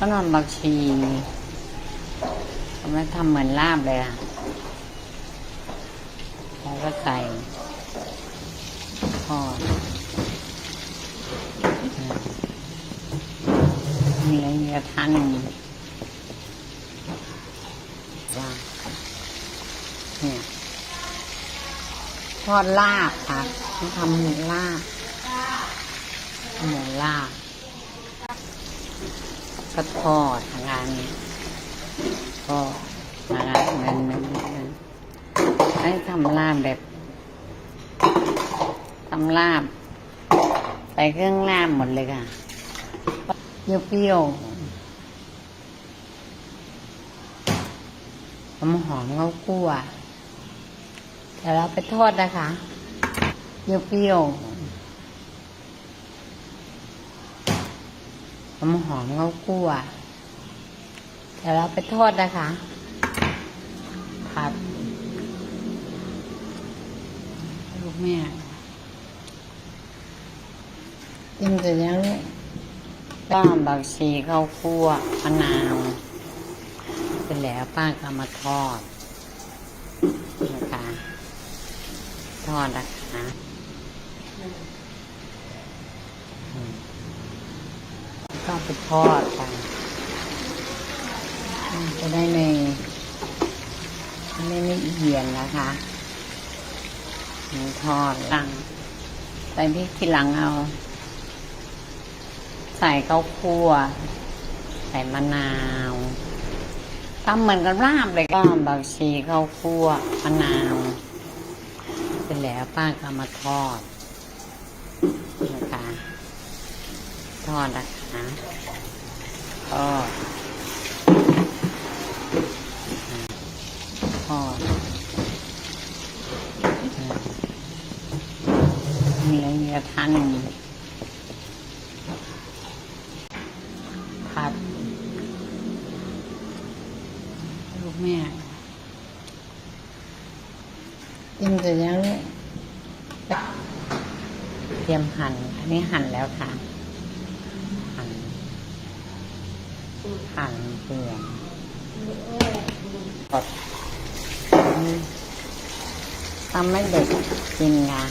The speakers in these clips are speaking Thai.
ก็นอนบักชีทำไมทำเหมือนลาบเลยอะแล้วก็ใส่ทอดมีอะไรมีกระทะหนึ่งว่างเนี่ยทอดลาบค่ะต้องทำหมูลาบหมูลาบ ก็ทอดงานก็งานเงินเงินเงินให้ทำลาบแบบทำลาบใส่เครื่องลาบหมดเลยค่ะเปรี้ยวหอมหอมเงากั้วเดี๋ยวเราไปทอดนะคะเปรี้ยว หอมหอมเงากั้วเดี๋ยวเราไปทอดนะคะ ผัด ลูกแม่กินเสร็จยังลูกป้าบักชีข้าวคั่วมะนาวเสร็จแล้วป้าก็มาทอดนะคะทอดนะคะอืม ก็ไปทอดกันอืมจะได้ไม่ไม่ไม่เอียนนะคะหมูทอดหลังใส่พริกทีหลังเอา ใส่ข้าวคั่ว ใส่มะนาวทำเหมือนกับลาบเลยก็บักชีข้าวคั่วมะนาวเสร็จแล้วป้าก็เอามาทอดนะคะ ทอดนะคะทอดทอดมีอะไรมีกระทะหนึ่งผัดลูกแม่กินเสร็จยังเตรียมหั่น อันนี้หั่นแล้วค่ะ หั่น หั่นเปลือกกดทำให้เด็กกินงา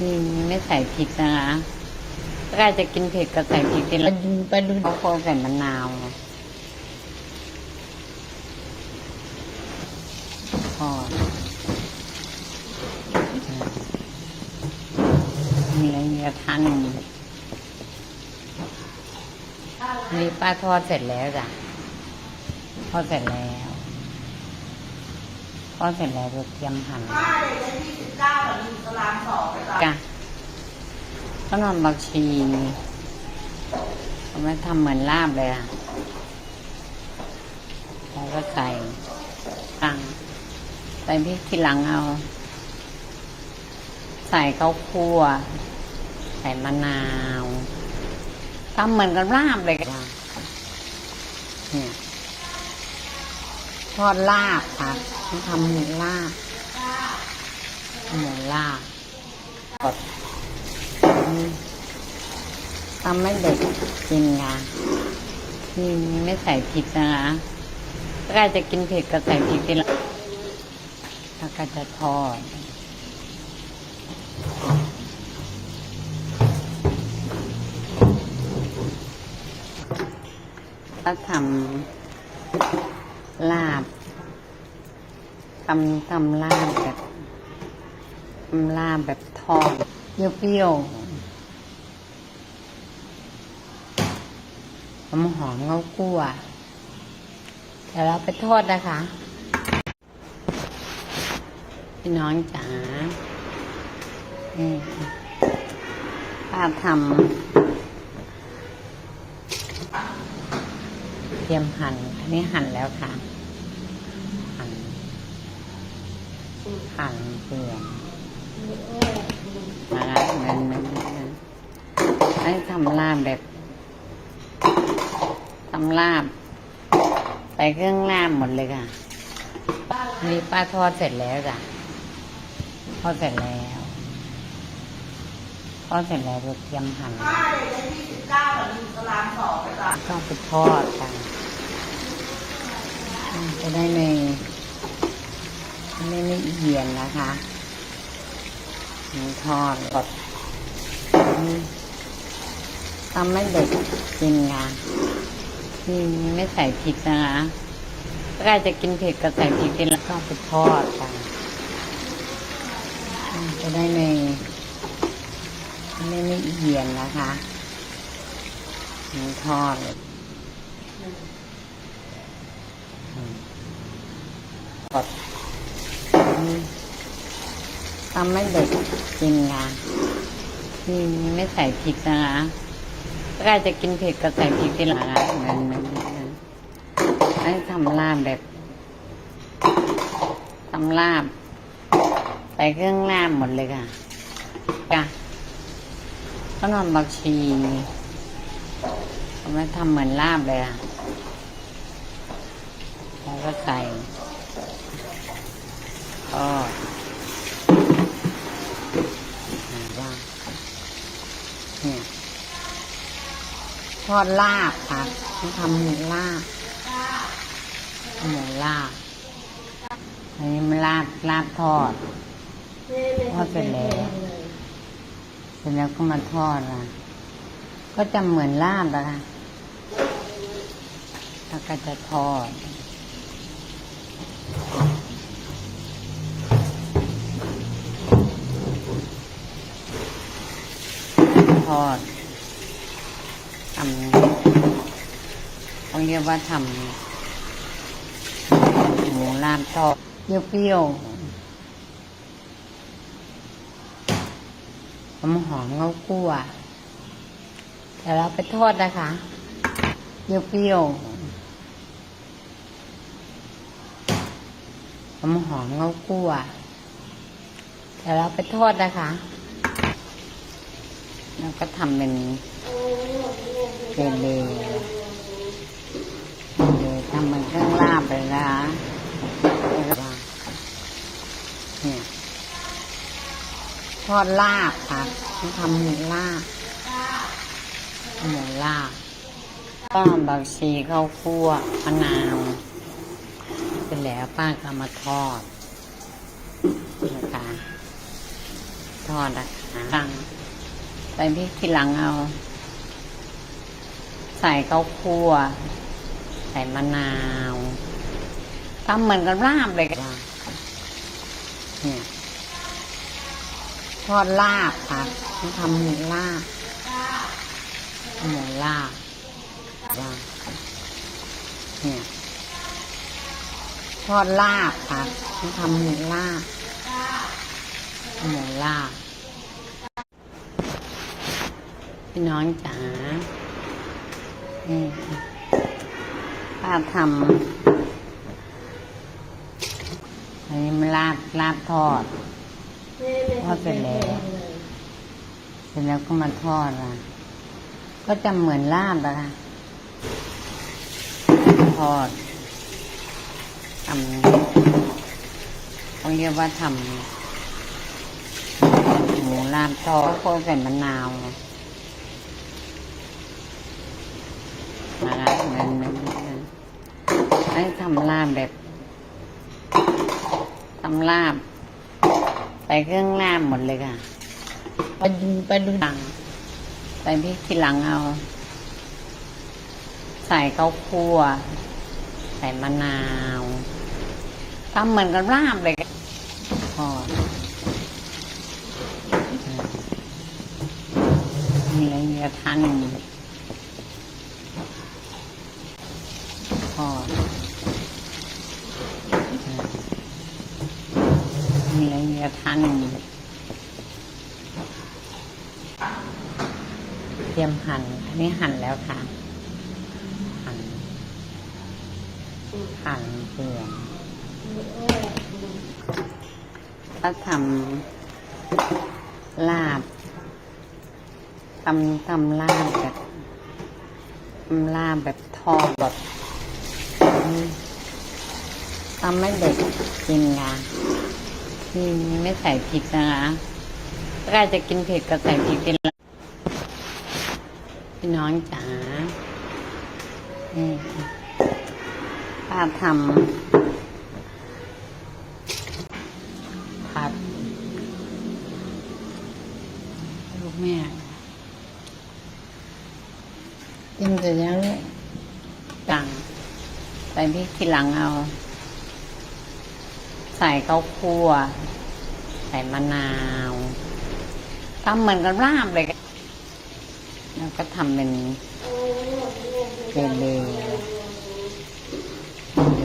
นี่ไม่ใส่พริกนะคะถ้าใครจะกินเผ็ดก็ใส่พริกกินแล้วดูไปดูเขาโคใส่มะนาวทอมีอะไรมีกระทะหนึ่ง นี่ป้าทอดเสร็จแล้วจ้ะทอดเสร็จแล้วทอดเสร็จแล้วเราเตรียมหั่นป้าเด็กอายุยี่สิบเก้าหรืออยู่ตารางสองไปก่อนจ้ะก็นอนบักชีทำไมทำเหมือนลาบเลยอะแล้วก็ใส่ตังใส่พริกทีหลังเอา ใส่ข้าวคั่ว ใส่มะนาว ทำเหมือนกับลาบเลยจ้ะเนี่ยทอดลาบค่ะทำหมูลาบหมูลาบกดทำให้เด็กกินงานนี่ไม่ใส่พริกนะคะถ้าใครจะกินเผ็ดก็ใส่พริกทีละแล้วก็จะทอด ถ้าทำลาบทำทำลาบแบบทำลาบแบบทอดเปรี้ยวๆหอมหอมเงากั้วเดี๋ยวเราไปทอดนะคะพี่น้องจ๋านี่ป้าทำ เตรียมหั่นอันนี้หั่นแล้วค่ะ หั่น หั่นเปลือกนะคะเงินเงินเงินให้ทำลาบแบบทำลาบใส่เครื่องลาบหมดเลยค่ะนี่ป้าทอดเสร็จแล้วจ้ะทอดเสร็จแล้วทอดเสร็จแล้วเราเตรียมหั่นป้าเด็กอายุยี่สิบเก้าหรืออยู่ตารางสองไปก่อนก็ก็ไปทอดกันอืม จะได้ไม่ไม่ไม่เอียนนะคะทอดกดทำไม่เด็กกินงานอืมไม่ใส่พริกนะคะถ้าใครจะกินเผ็ดก็ใส่พริกกินแล้วก็ไปทอดกันอืมจะได้ไม่ไม่ไม่เอียนนะคะทอดเลย กดทำไม่เด็กกินงานอืมไม่ใส่พริกนะคะถ้าใครจะกินเผ็ดก็ใส่พริกทีหลังนะมันมันมันให้ทำลาบแบบทำลาบใส่เครื่องลาบหมดเลยค่ะจ้ะก็นอนบักชีทำไมทำเหมือนลาบเลยอะแล้วก็ใส่ ก็ว่าทอดลาบค่ะทำหมูลาบหมูลาบอันนี้มันลาบลาบทอดทอดเสร็จแล้วเสร็จแล้วก็มาทอดนะก็จะเหมือนลาบอะค่ะแล้วก็จะทอด อดทำต้องเรียกว่าทำหมูลาบทอดเปรี้ยวๆหอมหอมเงาคั่วแต่เราไปทอดนะคะเปรี้ยวๆหอมหอมเงาคั่วแต่เราไปทอดนะคะ แล้วก็ทำเป็นเจเลเลยทำเป็นเครื่องลาบเลยนะคะเนี่ยทอดลาบค่ะทำหมูลาบหมูลาบก็บักชีข้าวคั่วมะนาวเสร็จแล้วป้าก็มาทอดนะคะทอดนะคะตั้ง พริกทีหลังเอา ใส่ข้าวคั่ว ใส่มะนาวทำเหมือนกับลาบเลยค่ะเนี่ยทอดลาบค่ะทำหมูลาบหมูลาบลาบเนี่ยทอดลาบค่ะทำหมูลาบหมูลาบ พี่น้องจ๋านี่ป้าทำอันนี้มันลาบลาบทอดทอดเสร็จแล้วเสร็จแล้วก็มาทอดนะก็จะเหมือนลาบอะค่ะทอดทำต้องเรียกว่าทำหมูลาบทอดก็โคใส่มะนาวนะมันมันมันให้ทำลาบแบบทำลาบใส่เครื่องลาบหมดเลยค่ะไปดูไปดูหลังใส่พริกทีหลังเอา ใส่ข้าวคั่ว ใส่มะนาวทำเหมือนกับลาบเลยค่ะทอดมีอะไรเยอะทัน ทอด มีอะไระทันเตรียมหั่นอันนี้หั่นแล้วค่ะ หั่น หั่นเปลือกถ้าทำลาบทำทำลาบแบบทำลาบแบบทอดแบบทำไม่เด็กกินงาน นี่ไม่ใส่พริกนะคะถ้าใครจะกินเผ็ดก็ใส่พริกกินแล้วพี่น้องจ๋านี่ป้าทำผัด ลูกแม่กินเสร็จแล้วตังใส่พริกทีหลังเอา ใส่ข้าวคั่ว ใส่มะนาวทำเหมือนกับลาบเลย แล้วก็ทำเป็นเบลเมื่องล